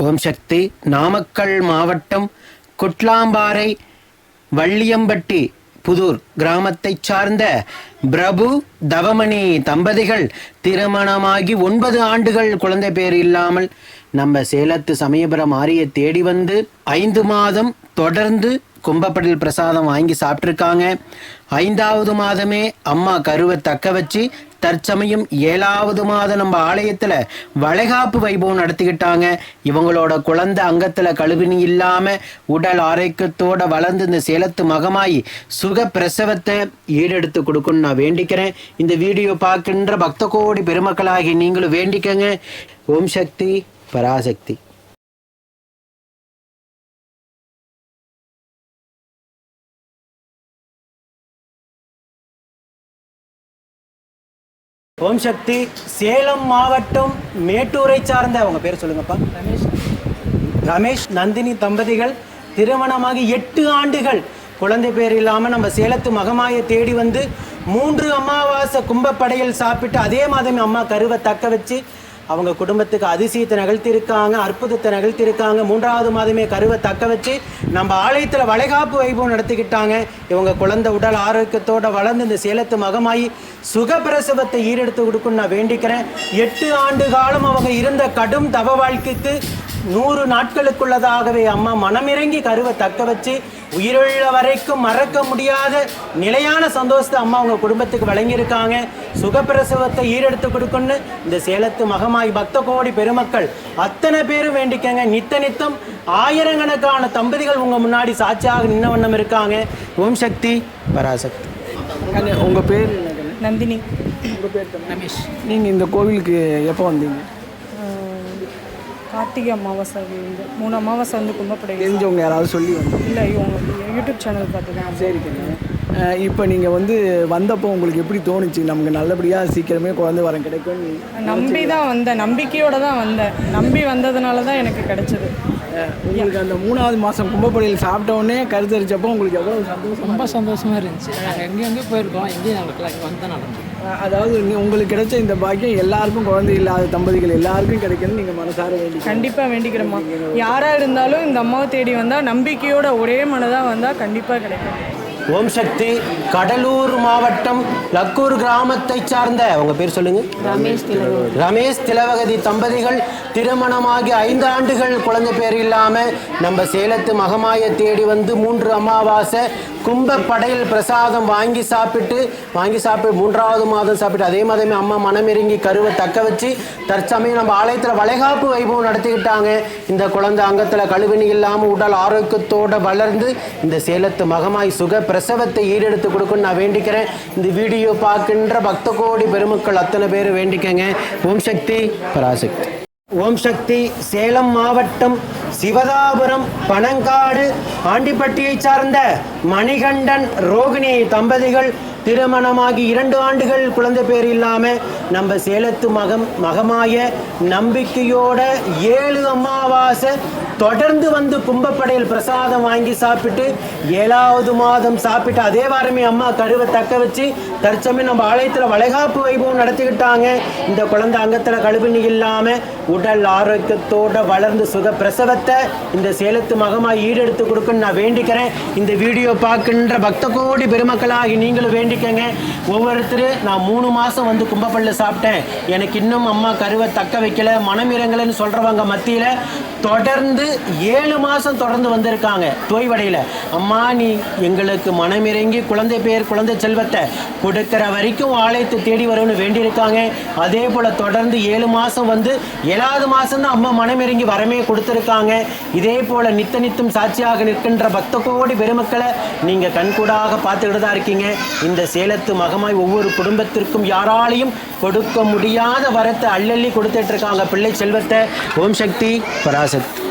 ஓம் சக்தி நாமக்கல் மாவட்டம் குட்லாம்பாறை வள்ளியம்பட்டி புதூர் கிராமத்தை சார்ந்த பிரபு தவமணி தம்பதிகள் திருமணமாகி ஒன்பது ஆண்டுகள் குழந்தை பேர் இல்லாமல் நம்ம சேலத்து சமயபுரம் ஆரிய தேடி வந்து ஐந்து மாதம் தொடர்ந்து கும்பப்படல் பிரசாதம் வாங்கி சாப்பிட்ருக்காங்க ஐந்தாவது மாதமே அம்மா கருவை தக்க வச்சு தற்சமயம் ஏழாவது மாதம் நம்ம ஆலயத்தில் வளைகாப்பு வைபவம் நடத்திக்கிட்டாங்க. இவங்களோட குழந்தை அங்கத்தில் கழுவினி இல்லாமல் உடல் ஆரோக்கியத்தோட வளர்ந்து இந்த சேலத்து மகமாயி சுக பிரசவத்தை ஈடெடுத்து கொடுக்கணும்னு நான் வேண்டிக்கிறேன். இந்த வீடியோ பார்க்கின்ற பக்த கோடி பெருமக்களாகி நீங்களும் வேண்டிக்கங்க. ஓம் சக்தி பராசக்தி. ஓம் சக்தி சேலம் மாவட்டம் மேட்டூரை சார்ந்த அவங்க பேர் சொல்லுங்கப்பா. ரமேஷ். ரமேஷ் நந்தினி தம்பதிகள் திருமணமாகி எட்டு ஆண்டுகள். குழந்தை பேர் இல்லாமல் நம்ம சேலத்து மகமாயை தேடி வந்து மூன்று அமாவாசை கும்பப்படையில் சாப்பிட்டு அதே மாதமே அம்மா கருவை தக்க வச்சு அவங்க குடும்பத்துக்கு அதிசயத்தை நிகழ்த்தியிருக்காங்க அற்புதத்தை நிகழ்த்தியிருக்காங்க மூன்றாவது மாதமே கருவை தக்க வச்சு நம்ம ஆலயத்தில் வளைகாப்பு வைபவம் நடத்திக்கிட்டாங்க. இவங்க குழந்தை உடல் ஆரோக்கியத்தோடு வளர்ந்து இந்த சேலத்து மகமாயி சுகப்பிரசவத்தை ஈரெடுத்து கொடுக்கும் நான் வேண்டிக்கிறேன். எட்டு ஆண்டு காலம் அவங்க இருந்த கடும் தவ வாழ்க்கைக்கு நூறு நாட்களுக்குள்ளதாகவே அம்மா மனமிறங்கி கருவை தக்க வச்சு உயிருள்ள வரைக்கும் மறக்க முடியாத நிலையான சந்தோஷத்தை அம்மா அவங்க குடும்பத்துக்கு வழங்கியிருக்காங்க. சுகப்பிரசவத்தை ஈரெடுத்து கொடுக்கணும்னு இந்த சேலத்து மகமாய் பக்த கோடி பெருமக்கள் அத்தனை பேரும் வேண்டிக்கங்க. நித்த நித்தம் ஆயிரக்கணக்கான தம்பதிகள் உங்க முன்னாடி சாட்சியாக நின்ன வண்ணம் இருக்காங்க. ஓம் சக்தி பராசக்தி. உங்கள் பேர்? நந்தினி. உங்கள் பேர் ரமேஷ். நீங்கள் இந்த கோவிலுக்கு எப்போ வந்தீங்க? கார்த்திகை அமாவாசை வந்து. மூணு அமாவாசை வந்து கும்பப்படை தெரிஞ்சவங்க யாராவது சொல்லி வந்தோம் இல்லை இவங்க யூடியூப் சேனல் பார்த்து தான் சரி இப்போ நீங்கள் வந்து வந்தப்போ உங்களுக்கு எப்படி தோணுச்சு? நமக்கு நல்லபடியாக சீக்கிரமே குழந்தை வரம் கிடைக்கும்னு நம்பி தான் வந்தேன். நம்பிக்கையோட தான் வந்தேன். நம்பி வந்ததுனால தான் எனக்கு கிடைச்சது. உங்களுக்கு அந்த மூணாவது மாதம் கும்பப்படையில் சாப்பிட்ட உடனே கருத்தரிச்சப்போ உங்களுக்கு எவ்வளோ சந்தோஷம் ரொம்ப சந்தோஷமா இருந்துச்சு. நாங்கள் எங்கேயும் எங்கேயும் போயிருக்கோம் எங்கேயும் எங்களுக்கு வந்து நடந்தது. அதாவது உங்களுக்கு கிடைச்ச இந்த பாக்கியம் எல்லாருக்கும் குழந்தை இல்லாத தம்பதிகள் எல்லாருக்கும் கிடைக்கணும்னு நீங்கள் மனசார வேண்டி கண்டிப்பாக வேண்டிக்கிறோம்மா. யாராக இருந்தாலும் இந்த அம்மாவை தேடி வந்தால் நம்பிக்கையோட ஒரே மனதாக வந்தால் கண்டிப்பாக கிடைக்கும். ஓம் சக்தி கடலூர் மாவட்டம் லக்கூர் கிராமத்தைச் சார்ந்த உங்க பேர் சொல்லுங்க. ரமேஷ் திலவகதி தம்பதிகள் திருமணமாகி ஐந்து ஆண்டுகள் குழந்தை பேர் இல்லாம நம்ம சேலத்து மகமாய தேடி வந்து மூன்று அமாவாசை கும்பப்படையில் பிரசாதம் வாங்கி சாப்பிட்டு வாங்கி சாப்பிட்டு மூன்றாவது மாதம் சாப்பிட்டு அதே மாதிரி அம்மா மனமிறங்கி கருவை தக்க வச்சு தற்சமயம் நம்ம ஆலயத்தில் வளைகாப்பு வைபவம் நடத்திக்கிட்டாங்க. இந்த குழந்தை அங்கத்தில் கழுவினி இல்லாமல் உடல் ஆரோக்கியத்தோடு வளர்ந்து இந்த சேலத்து மகமாய் சுக பிரசவத்தை ஈடெடுத்து கொடுக்கணும்னு நான் வேண்டிக்கிறேன். இந்த வீடியோ பார்க்கின்ற பக்த கோடி பெருமக்கள் அத்தனை பேர் வேண்டிக்கங்க. ஓம் சக்தி பராசக்தி. ஓம் சக்தி சேலம் மாவட்டம் சிவதாபுரம் பனங்காடு ஆண்டிப்பட்டியை சார்ந்த மணிகண்டன் ரோகிணி தம்பதிகள் திருமணமாகி இரண்டு ஆண்டுகள் குழந்தை பேர் இல்லாமல் நம்ம சேலத்து மகம் மகமாய நம்பிக்கையோட ஏழு அமாவாசை தொடர்ந்து வந்து கும்பப்படையில் பிரசாதம் வாங்கி சாப்பிட்டு ஏழாவது மாதம் சாப்பிட்டு அதே வாரமே அம்மா கருவை தக்க வச்சு தற்சமயம் நம்ம ஆலயத்தில் வளைகாப்பு வைபவம் நடத்திக்கிட்டாங்க. இந்த குழந்தை அங்கத்தில் கழுவினி இல்லாமல் உடல் ஆரோக்கியத்தோட வளர்ந்து சுக பிரசவத்தை இந்த சேலத்து மகமா ஈடெடுத்து கொடுக்குன்னு நான் வேண்டிக்கிறேன். இந்த வீடியோ பார்க்கின்ற பக்த கோடி பெருமக்களாகி நீங்களும் வேண்டிக்கங்க. ஒவ்வொருத்தர் நான் மூணு மாதம் வந்து கும்பப்பள்ள சாப்பிட்டேன். எனக்கு இன்னும் அம்மா கருவை தக்க வைக்கல மனம் இறங்கலைன்னு சொல்கிறவங்க மத்தியில் தொடர்ந்து ஏழு மாதம் தொடர்ந்து வந்திருக்காங்க தோய்வடையில். அம்மா நீ எங்களுக்கு மனமிறங்கி குழந்தை பேர் குழந்தை செல்வத்தை கொடுக்கிற வரைக்கும் ஆலயத்தை தேடி வரும்னு வேண்டியிருக்காங்க. அதே போல் தொடர்ந்து ஏழு மாதம் வந்து ஏழாவது மாதம் தான் அம்மா மனமிறங்கி வரமே கொடுத்துருக்காங்க. இதே போல நித்த நித்தம் சாட்சியாக நிற்கின்ற பக்த கோடி பெருமக்களை நீங்கள் கண்கூடாக பார்த்துக்கிட்டு தான் இருக்கீங்க. இந்த சேலத்து மகமாய் ஒவ்வொரு குடும்பத்திற்கும் யாராலையும் கொடுக்க முடியாத வரத்தை அள்ளள்ளி கொடுத்துட்டு இருக்காங்க பிள்ளை செல்வத்தை. ஓம் சக்தி பராசக்தி.